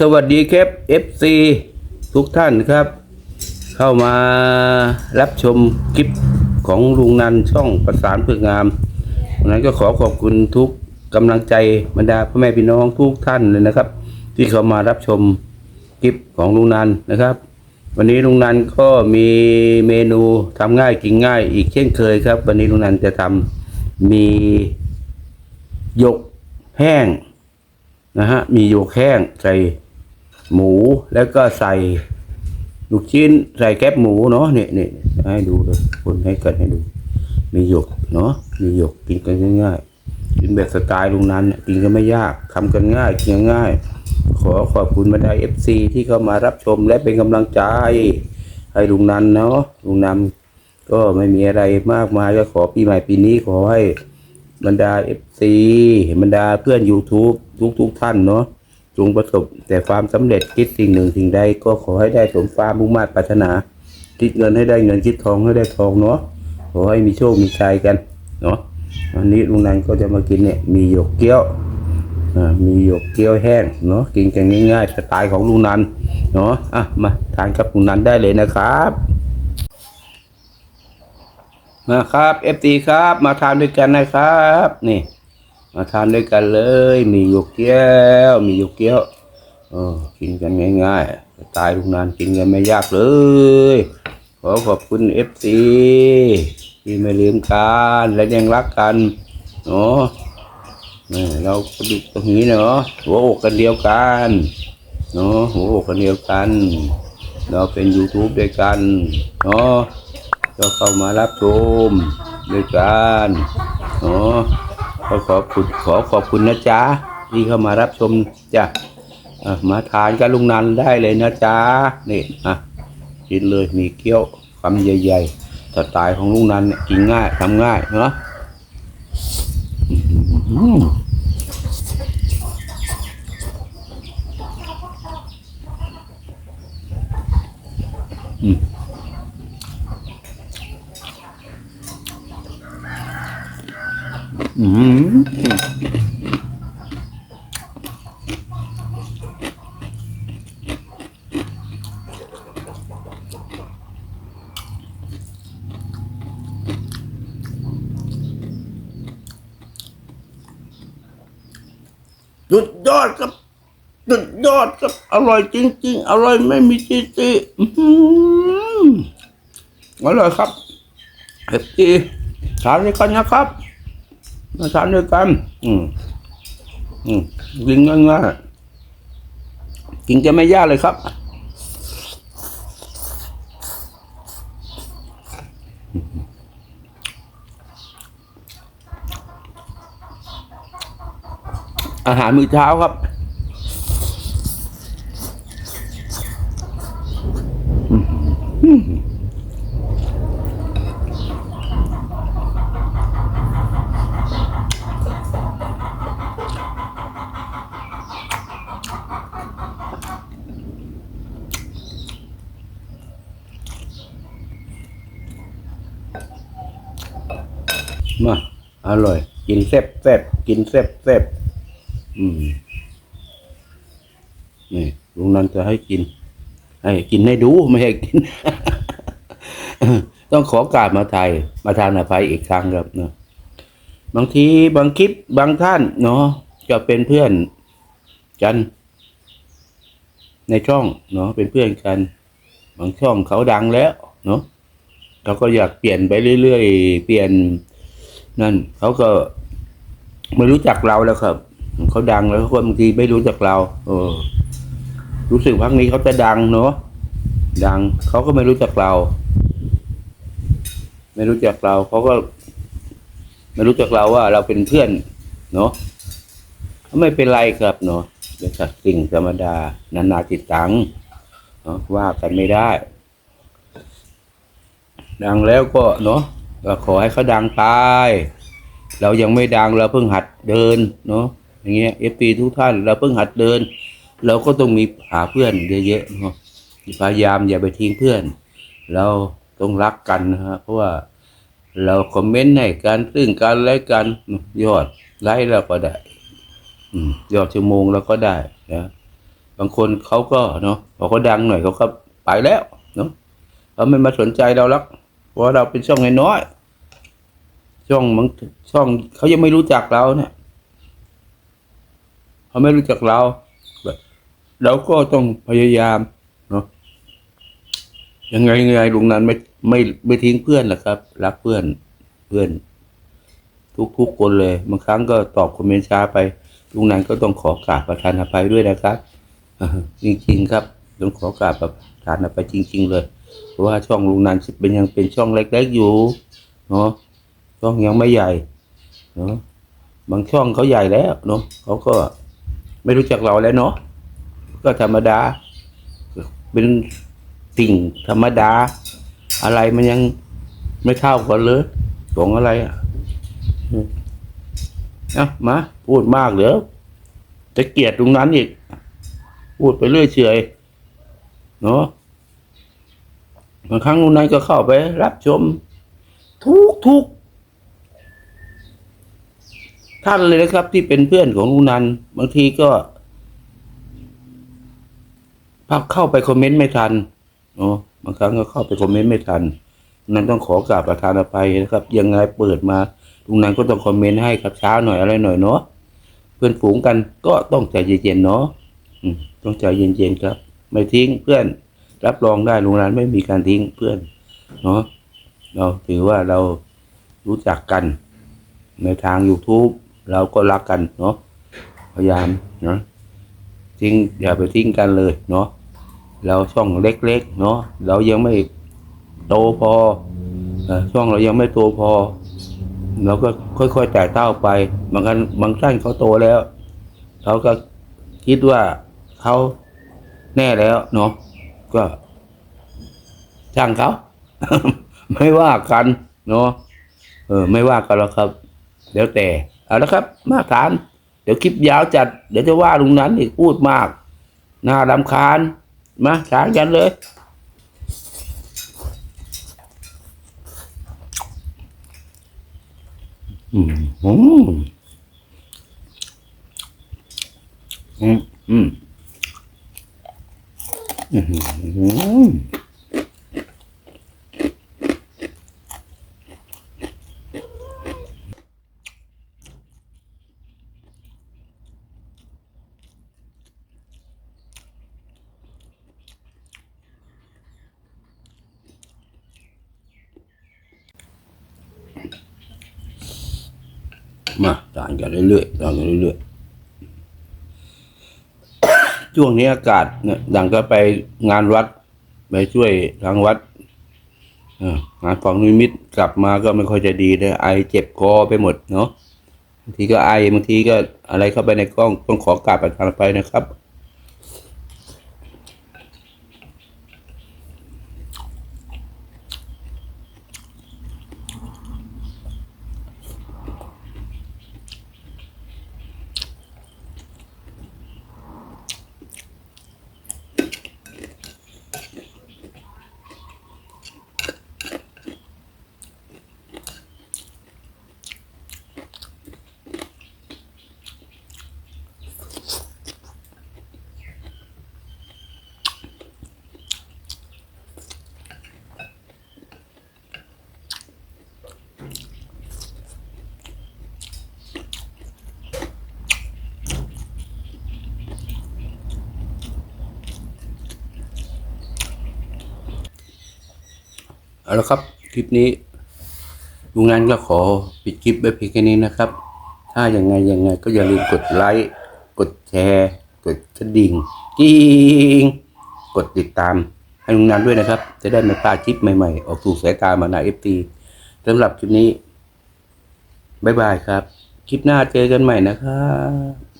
สวัสดีครับ FC ทุกท่านครับ เข้ามารับชมคลิปของลุงนันช่องประสานเพื่องามวันนั้นก็ขอขอบคุณทุกกำลังใจบรรดาพ่อแม่พี่น้องทุกท่านเลยนะครับ ที่เข้ามารับชมคลิปของลุงนันนะครับ วันนี้ลุงนันก็มีเมนูทำง่ายกินง่าย อีกเช่นเคยครับ วันนี้ลุงนันจะทำมีหยกแห้งนะฮะมีโยกแห้งใส่ หมูแล้วก็ใส่ลูกชิ้นใส่แคบหมูเนาะเนี่ยเนี่ยให้ดูเลยคนให้กันให้ดู มีหยกเนาะมีหยกกินกันง่ายๆกินแบบสไตล์ลุงนั้นกินกันไม่ยากทำกันง่ายกินง่าย ขอขอบคุณบรรดาเอฟซีที่เข้ามารับชมและเป็นกำลังใจ ให้ลุงนันเนาะลุงนันก็ไม่มีอะไรมากมายก็ขอปีใหม่ปีนี้ขอให้บรรดาเอฟซีบรรดาเพื่อน YouTube ทุกทุกท่านเนาะ จงประสบแต่ความสำเร็จคิดสิ่งหนึ่งสิ่งใดก็ขอให้ได้สมความมุ่งมั่นปรารถนา คิดเงินให้ได้เงินคิดทองให้ได้ทองเนาะขอให้มีโชคมีชัยกันเนาะวันนี้ลุงนันก็จะมากินเนี่ยมีหยกเกี้ยวมีหยกเกี้ยวแห้งเนาะกินกันง่ายๆสไตล์ของลุงนันเนาะอะมาทานกับลุงนันได้เลยนะครับนะครับเอฟตีครับมาทานด้วยกันนะครับนี่ มาทานด้วยกันเลย มีหยกเกี้ยวมีหยกเกี้ยวเออกินกันง่ายๆสไตล์ลุงนานกินกันไม่ยากเลย ขอขอบคุณเอฟซีที่ไม่ลืมกันและยังรักกันเนาะเราดูตรงนี้เนาะหัวอกกันเดียวกันเนาะหัวอกกันเดียวกัน เราเป็น YouTube ด้วยกันเนาะก็เข้ามารับชมด้วยกันเนาะ ก็ขอบคุณขอขอบคุณนะจ๊ะที่เข้ามารับชมจ้ะมาทานกับลุงนันได้เลยนะจ๊ะนี่อะกินเลยมีเกี๊ยวคำใหญ่ๆสไตล์ของลุงนันกินง่ายทำง่ายเนาะอื้อ อืมสุดยอดครับสุดยอดครับ อร่อยจริง ๆ อร่อยไม่มีจีจีอื้อร่อยครับเอฟจีทานด้วยกันนะครับ มาทานด้วยกัน อืม อืมกินง่ายๆกินจะไม่ยากเลยครับอาหารมื้อเช้าครับ มาอร่อย กินแซ่บแซ่บกินแซ่บแซ่บอืมนี่ลุงนันจะให้กิน ให้กินให้ดูไม่ให้กิน ต้องขอกราบมาไทย มาทานอภัยอีกครั้งครับเนาะบางทีบางคลิปบางท่านเนาะจะเป็นเพื่อนกัน ในช่องเนาะเป็นเพื่อนกัน บางช่องเขาดังแล้ว เนาะเราก็อยากเปลี่ยนไปเรื่อยๆ เปลี่ยน นั่นเขาก็ไม่รู้จักเราแล้วครับเขาดังแล้วเขาบางทีไม่รู้จักเรา เออ รู้สึกพักนี้เขาจะดังเนาะดังเขาก็ไม่รู้จักเรา ไม่รู้จักเราเขาก็ ไม่รู้จักเราว่า เราเป็นเพื่อน เนาะไม่เป็นไรครับเนาะเป็นสัตว์สิ่งธรรมดา นานาจิตตังเนาะว่ากันไม่ได้ ดังแล้วก็เนาะ ก็ขอให้เขาดังตายเรายังไม่ดังเราเพิ่งหัดเดินเนาะอย่างเงี้ยเอฟปีทุกท่านเราเพิ่งหัดเดิน เราก็ต้องมีหาเพื่อนเยอะๆเนาะพยายามอย่าไปทิ้งเพื่อน เราต้องรักกันนะฮะเพราะว่าเราคอมเมนต์ให้กันซึ่งกันและกันยอดไลค์เราก็ได้ยอดชั่วโมงเราก็ได้นะก็างคนเขาก็เนาะพอเขาดังหน่อยเขาก็ไปแล้วเนาะเขาไม่มาสนใจเราแล้ว ว่าเราเป็นช่องน้อยช่องมันช่องเขายังไม่รู้จักเราเนี่ยเขาไม่รู้จักเราเราก็ต้องพยายามเนาะยังไงยังไงลุงนั้นไม่ไม่ไม่ทิ้งเพื่อนหรอกครับ รักเพื่อนเพื่อน ทุกๆคนเลยบางครั้งก็ตอบคอมเมนต์ช้าไปลุงนันก็ต้องขอกราบประทานอภัยด้วยนะครับจริงๆครับต้องขอกราบประทานอภัยจริง ๆ เลย เพราะว่าช่องลุงนันเป็นยังเป็นช่องเล็กๆอยู่เนาะช่องยังไม่ใหญ่เนาะบางช่องเขาใหญ่แล้วเนาะเขาก็ไม่รู้จักเราแล้วเนาะก็ธรรมดา เป็นสิ่งธรรมดา อะไรมันยังไม่เท่ากันเลยของอะไรอะเอามาพูดมากเดี๋ยวจะเกลียดตรงนั้นอีก พูดไปเรื่อยเฉยเนาะ บางครั้งตรงนั้นก็เข้าไป รับชม ทุกทุกท่านเลยนะครับ ที่เป็นเพื่อนของลุงนันบางทีก็พักเข้าไปคอมเมนต์ไม่ทันเนาะบางครั้งก็เข้าไปคอมเมนต์ไม่ทัน นั้นต้องขอกราบประทานอภัยนะครับ ยังไงเปิดมาลุงนันก็ต้องคอมเมนต์ให้ครับช้าหน่อยอะไรหน่อยเนาะเพื่อนฝูงกันก็ต้องใจเย็นๆเนาะต้องใจเย็นๆครับ ไม่ทิ้งเพื่อน รับรองได้ลุงนันไม่มีการทิ้งเพื่อนเนาะเราถือว่าเรารู้จักกัน ในทาง YouTube เราก็รักกันเนาะพยายามเนาะทิ้งอย่าไปทิ้งกันเลยเนาะเราช่องเล็กๆเนาะเรายังไม่โตพอช่องเรายังไม่โตพอ เราก็ค่อยๆแต่เต้าไปบางกันบางท่านเขาโตแล้วเขาก็คิดว่าเขาแน่แล้วเนาะ ก็ช่างเขา ไม่ว่ากันเนาะเออ ไม่ว่ากันหรอกครับ เดี๋ยวแต่เอาละครับ มาถามเดี๋ยวคลิปยาวจัด เดี๋ยวจะว่าลุงนั้นอีกพูดมากน่ารำคาญมาถามกันเลยอืมอืมอืม อืมอืมอืมมาทานกันเรื่อยๆทานกันเรื่อยๆ ช่วงนี้อากาศเนี่ยดังก็ไปงานวัด ไปช่วยทางวัดงานของนิมิตกลับมาก็ไม่ค่อยจะดีเลยไอเจ็บคอไปหมดเนาะบางทีก็ไอบางทีก็อะไรเข้าไปในกล้องต้องขอกราบประทานไปนะครับ เอาละครับ คลิปนี้ลุงนันก็ขอปิดคลิปไว้เพียงแค่นี้นะครับ ถ้าอย่างไงยังไงก็อย่าลืมกดไลค์กดแชร์กดกระดิ่งกิ้งกดติดตามให้ลุงนันด้วยนะครับ จะได้ไม่พลาดคลิปใหม่ๆ ออกสู่สายตามานาเอฟตีสำหรับคลิปนี้ บ๊ายบายครับ คลิปหน้าเจอกันใหม่นะครับ